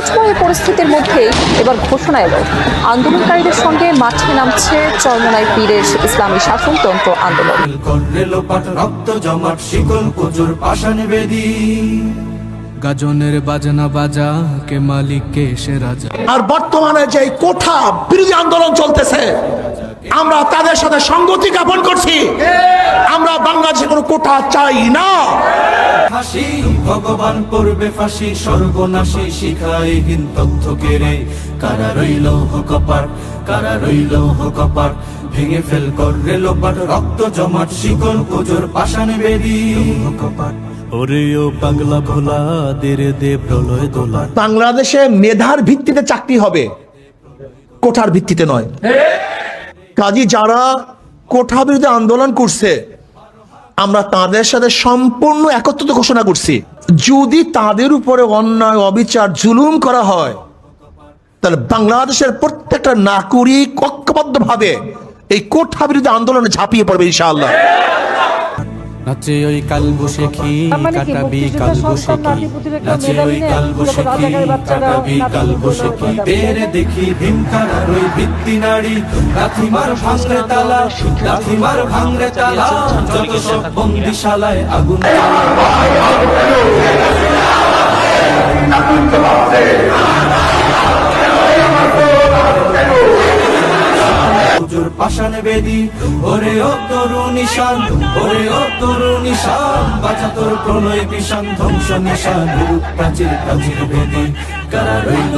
সংকটময় পরিস্থিতির মধ্যেই এবার ঘোষণা এলো। আন্দোলনকারীদের সঙ্গে মাঠে নামছে চরমনায় পীরের ইসলামী শাসনতন্ত্র আন্দোলন। রক্ত জমাট শিকল পুজোর পাষাণ বেদী। গাজনের বাজনা বাজা কে মালিক কে সে রাজা। আর বর্তমানে যে কোঠা বিরোধী আন্দোলন চলতেছে আমরা তাদের সাথে সঙ্গতি জ্ঞাপন করছি। আমরা বাংলাদেশে কোনো কোঠা চাই না। ফাঁসি ভগবান করবে ফাঁসি সর্বনাশী শিখাই হিন তথ্য কেড়ে। কারা রইল কপার কারা রইল কপার ভেঙে ফেল কর লোপাট রক্ত জমাট শিকল পুজোর পাষাণ বেদী। কপার ওরে ও পাগলা ভোলা দের দে প্রলয় দোলা বাংলাদেশে মেধার ভিত্তিতে চাকরি হবে কোঠার ভিত্তিতে নয়। কাজী যারা কোঠা বিরুদ্ধে আন্দোলন করছে, আমরা তাদের সাথে সম্পূর্ণ একত্রিত ঘোষণা করছি। যদি তাদের উপরে অন্যায়, অবিচার, জুলুম করা হয়, তাহলে বাংলাদেশের প্রত্যেকটা নাগরিক কক্ষবদ্ধ ভাবে এই কোঠা বিরুদ্ধে আন্দোলনে ঝাঁপিয়ে পড়বে ইনশাআল্লাহ। নাচে ওই কাল বসেখি তার মানে কি? কাটাবি মুক্তিযোদ্ধা কাল সন্তান বসেখি নাতি পুতির একটা নাচে ওই নেই, কাল পুরো বসে রাজাকারের বাচ্চারা কাটাবি নাতি কাল পুতির বসে উপর দাবি। বেড়ে দেখি ভীমকারার ওই ভিত্তি নারী। লাথিমার ভাঙরে তালা লাথিমার ভাঙরে তালা যত সব বন্দিশালায় আগুন পুজোর পাষাণ বেদি। ওরে ও তরু নিশান, ওরে ও তরু নিশান, বাঁচা তোর প্রলয় বিষান ধ্বংস নিশান প্রাচীর প্রাচীর বেদি। কারা রইল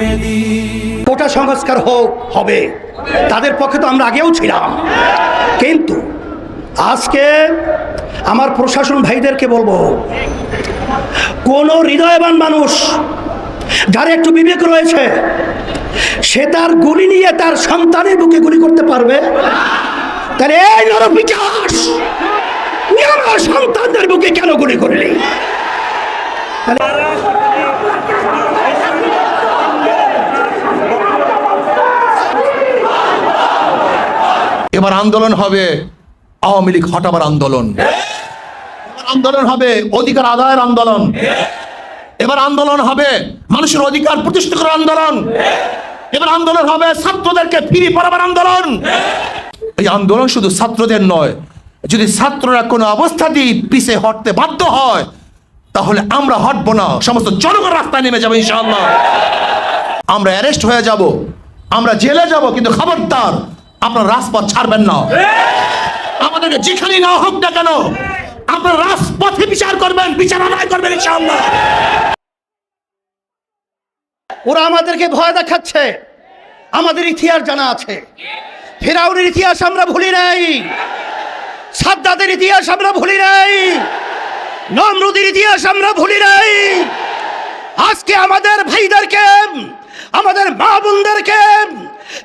বেদি। কোটা সংস্কার হোক, হবে। তাদের পক্ষে তো আমরা আগেও ছিলাম। কিন্তু আজকে আমার প্রশাসন ভাইদেরকে বলব, কোন হৃদয়বান মানুষ যার একটু বিবেক রয়েছে, সে তার গুলি নিয়ে তার সন্তানের বুকে গুলি করতে পারবে? তাহলে এই নরপিচাস তুই আমার সন্তানদের বুকে কেন গুলি করলি? এবার আন্দোলন হবে, আওয়ামী লীগ হটাবার আন্দোলন। আন্দোলন হবে, অধিকার আদায়ের আন্দোলন। এবার আন্দোলন হবে মানুষের অধিকার প্রতিষ্ঠা করার আন্দোলন। এবার আন্দোলন হবে ছাত্রদেরকে ফিরি পড়াবার আন্দোলন। এই আন্দোলন শুধু ছাত্রদের নয়, যদি ছাত্ররা কোনো অবস্থাতেই পিছে হটতে বাধ্য হয়, তাহলে আমরা হটবো না। সমস্ত জনগণ রাস্তায় নেমে যাবে, ইনশাআল্লাহ। আমরা অ্যারেস্ট হয়ে যাব, আমরা জেলে যাব, কিন্তু খবরদার, আপনার রাজপথ ছাড়বেন না। আমাদেরকে যেখানেই না হোক না কেন আপনার রাজপথে বিচার করবেন, বিচার আদায় করবেন ওরা আমাদেরকে ভয় দেখাচ্ছে। আমাদের ইতিহাস জানা আছে। ফেরাউনের ইতিহাস আমরা ভুলি নাই। সাদ্দাদের ইতিহাস আমরা ভুলি নাই। নমরুদের ইতিহাস আমরা ভুলি নাই। আজকে আমাদের ভাইদেরকে, আমাদের মা বোনদেরকে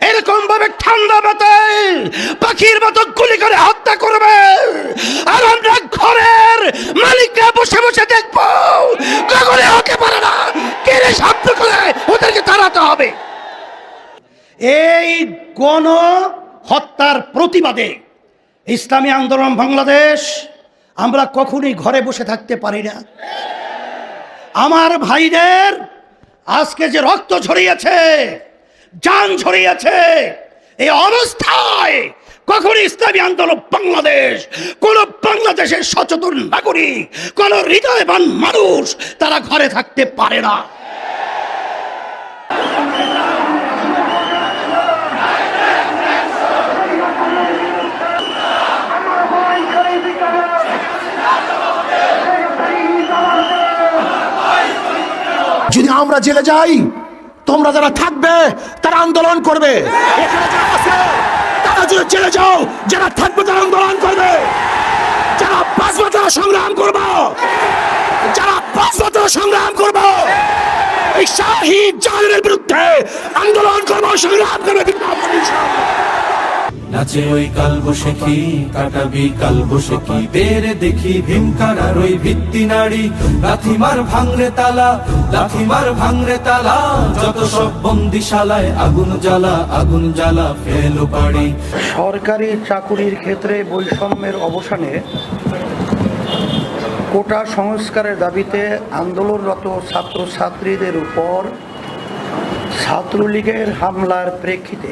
এরকম ভাবে ঠান্ডা মাথায় পাখির মতো গুলি করে হত্যা করবে। আর আমরা বসে বসে দেখব। কখনো হতে পারে না। কেড়ে শব্দ করে ওদেরকে তাড়াতে হবে? এই গণ হত্যার প্রতিবাদে ইসলামী আন্দোলন বাংলাদেশ আমরা কখনোই ঘরে বসে থাকতে পারি না। আমার ভাইদের আজকে যে রক্ত ঝরিয়েছে যান ঝরিয়েছে, এই অবস্থায় কখন ইসলামী আন্দোলন বাংলাদেশ কোন বাংলাদেশের সচেতন নাগরিক কোন হৃদয়বান মানুষ তারা ঘরে থাকতে পারে না। যদি আমরা জেলে যাই তোমরা যারা থাকবে তারা আন্দোলন করবে। এখানে যারা আছে, যদি জেলে যাও, যারা থাকবে তারা আন্দোলন করবে। যারা বাঁচবে তারা সংগ্রাম করব। যারা বাঁচবে তারা সংগ্রাম করব। এই শাহী জাহানের বিরুদ্ধে আন্দোলন করব, সংগ্রাম করবে। নাচে ওই কাল বসেখি কাটাবি কাল বসেখি বেড়ে দেখি ভীমকারার ওই ভিত্তি নারী লাথিমার ভাঙরে তালা লাথিমার ভাঙরে তালা। যত সব বন্দিশালায় আগুন জ্বালা আগুন জ্বালা ফেলো বাড়ি সরকারি চাকুরির ক্ষেত্রে বৈষম্যের অবসানে কোটা সংস্কারের দাবিতে আন্দোলনরত ছাত্রছাত্রীদের উপর ছাত্রলীগের হামলার প্রেক্ষিতে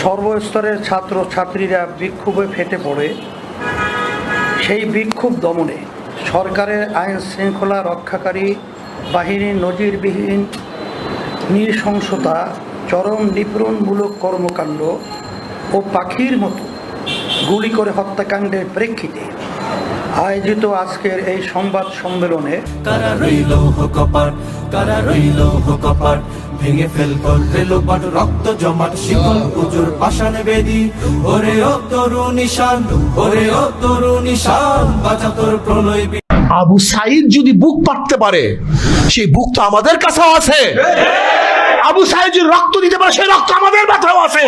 সর্বস্তরের ছাত্রছাত্রীরা বিক্ষোভে ফেটে পড়ে। সেই বিক্ষোভ দমনে সরকারের আইন শৃঙ্খলা রক্ষাকারী বাহিনীর নজিরবিহীন নৃশংসতা, চরম নিপীড়নমূলক কর্মকাণ্ড ও পাখির মতো গুলি করে হত্যাকাণ্ডের প্রেক্ষিতে আয়োজিত আজকের এই সংবাদ সম্মেলনে কারা রইল কপাট? কারা রইল কপাট? ভেঙে ফেল কর রেলোপাট রক্ত জমাট শিকল পুজোর পাষাণ বেদি। ওরে ও তরু নিশান ওরে ও তরু নিশান বাজা তোর প্রলয় আবু সাইদ যদি বুক পাততে পারে সেই বুক তো আমাদের কাছেও আছে। আবু সাইদ যদি রক্ত দিতে পারে সেই রক্ত আমাদের মাথাও আছে।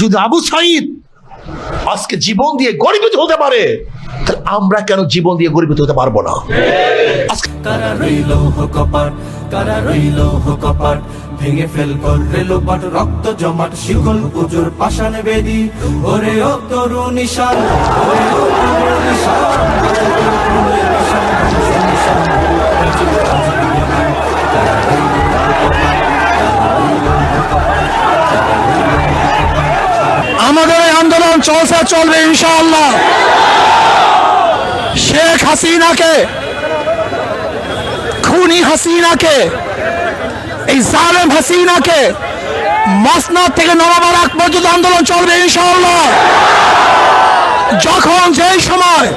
যদি আবু সাইদ আজকে জীবন দিয়ে গরিবিত হতে পারে তাহলে আমরা কেন জীবন দিয়ে গরিবিত হতে পারব না? আজকে কারা রইল কপাট? ভেঙে ফেল রক্ত জমাট, শিকল পুজোর পাষাণ বেদি। ওরে ও আমাদের আন্দোলন চলছে, চলবে ইনশাআল্লাহ। শেখ হাসিনাকে খুনি হাসিনাকে, এই জালেম হাসিনাকে মসনদ থেকে নবাবার আগ পর্যন্ত আন্দোলন চলবে ইনশাআল্লাহ। যখন যেই সময়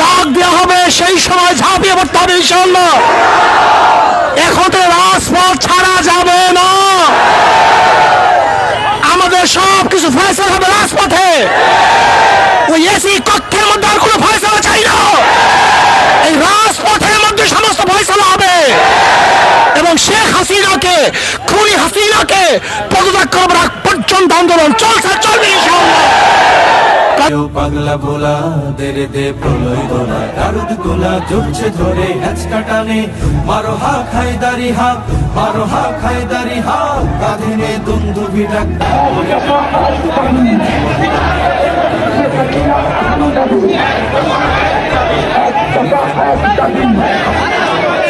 ডাক দেওয়া হবে, সেই সময় ঝাঁপিয়ে পড়তে হবে ইনশাআল্লাহ। এখন তো রাজপথ ছাড়া যাবে না। আমাদের সব কিছু ফয়সলা হবে রাজপথে। ওই এসি কক্ষের মধ্যে আর কোনো ফয়সলা চাই না এই রাজপথের মধ্যে সমস্ত ফয়সলা হবে এবং শেখ হাসিনাকে, খুনি হাসিনাকে পদত্যাগ করবার আগ পর্যন্ত আন্দোলন চলছে, চলবে পাগলা ভোলা, দেরে দে প্রলয় দোলা, দারুদ গোলা জুটছে ধরে হ্যাচকা টানে। মারো হা খাইদারি হাত মারো হা খাইদারি হাত কাঁধে নে দুন্দুভি ডাক বেড়ে দেখি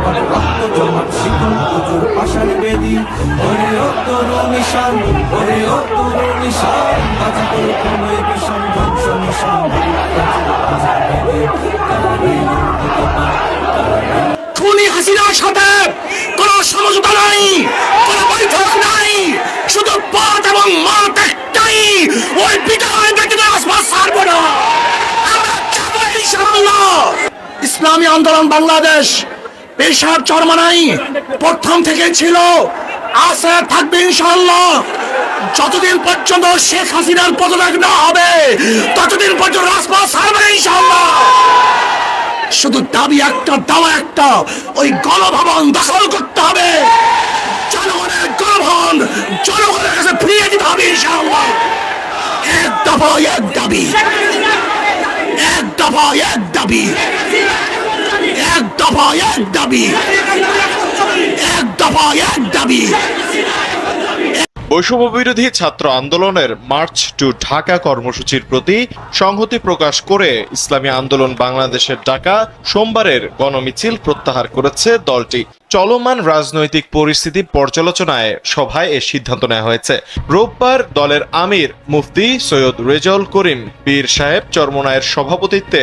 লোপাট রক্ত জমাট শিকল পুজোর পাষাণ বেদি। ওরে ও তরু নিশান ওরে ও তরু খুনি হাসিনার সাথে কোনো সমঝোতা নাই, কোনো বৈঠক নাই, শুধু পথ এবং মাঠ একটাই। ওই বিদায় ব্যক্তিদের আশপাশ ছাড়বো না। ইসলামী আন্দোলন বাংলাদেশ পেশার চরমানাই প্রথম থেকে ছিল আছে থাকবে ইনশাআল্লাহ। যতদিন পর্যন্ত শেখ হাসিনার পদত্যাগ না হবে, ততদিন পর্যন্ত রাজপথ ছাড়বে ইনশাআল্লাহ। শুধু দাবি একটা, দাওয়া একটা, ওই গণভবন দখল করতে হবে। জনগণের গণভবন, জনগণের কাছে ফিরিয়ে দিতে হবে ইনশাআল্লাহ। এক দফা এক দাবি। এক দফা এক দাবি। এক দফা, এক দাবি। এক দফা, এক দাবি। বৈষম্য বিরোধী ছাত্র আন্দোলনের মার্চ টু ঢাকা কর্মসূচির প্রতি সংহতি প্রকাশ করে ইসলামী আন্দোলন বাংলাদেশের ঢাকা সোমবারের গণমিছিল প্রত্যাহার করেছে দলটি। চলমান রাজনৈতিক পরিস্থিতি পর্যালোচনায় সভায় এ সিদ্ধান্ত নেওয়া হয়েছে। রোববার দলের আমির মুফতি সৈয়দ রেজাউল করিম পীর সাহেব চরমনায়ের সভাপতিত্বে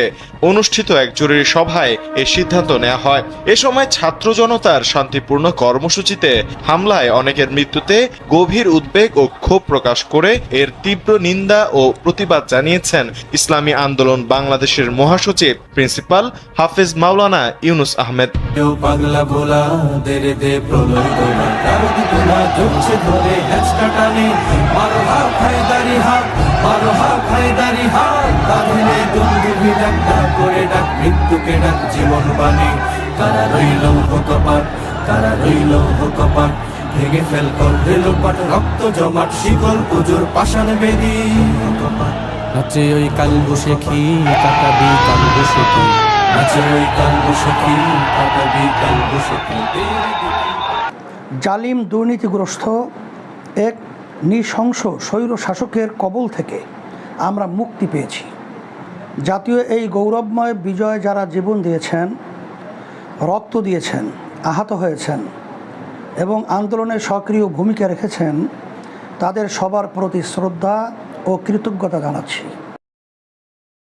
অনুষ্ঠিত এক জরুরি সভায় এ সিদ্ধান্ত নেওয়া হয়। এ সময় ছাত্র জনতার শান্তিপূর্ণ কর্মসূচিতে হামলায় অনেকের মৃত্যুতে গভীর উদ্বেগ ও ক্ষোভ প্রকাশ করে এর তীব্র নিন্দা ও প্রতিবাদ জানিয়েছেন ইসলামী আন্দোলন বাংলাদেশের মহাসচিব, প্রিন্সিপাল হাফেজ মাওলানা ইউনুস আহমেদ। পাগলা ভোলা দেরে দে প্রলয় দোলা কারদি তোলা জ্বলছে ধরে হ্যাচকা টানে। মারো হা খায় দাড়ি হাত মারো হা খায় দাড়ি হাত। কাঁধে দুন্দুভি ডাক ডাক করে ডাক, মৃত্যুকে ডাক, জীবন বাণী। কারা রইল কপাট কারা রইল কপাট ভেঙে ফেল কর রেলোপাট রক্ত জমাট, শিকল পুজোর পাষাণ বেদি। নাচে ওই কাল বসে খি কাটাবি কাল বসে জালিম দুর্নীতিগ্রস্ত এক নৃশংস স্বৈর শাসকের কবল থেকে আমরা মুক্তি পেয়েছি। জাতীয় এই গৌরবময় বিজয় যারা জীবন দিয়েছেন, রক্ত দিয়েছেন, আহত হয়েছেন এবং আন্দোলনে সক্রিয় ভূমিকা রেখেছেন, তাদের সবার প্রতি শ্রদ্ধা ও কৃতজ্ঞতা জানাচ্ছি।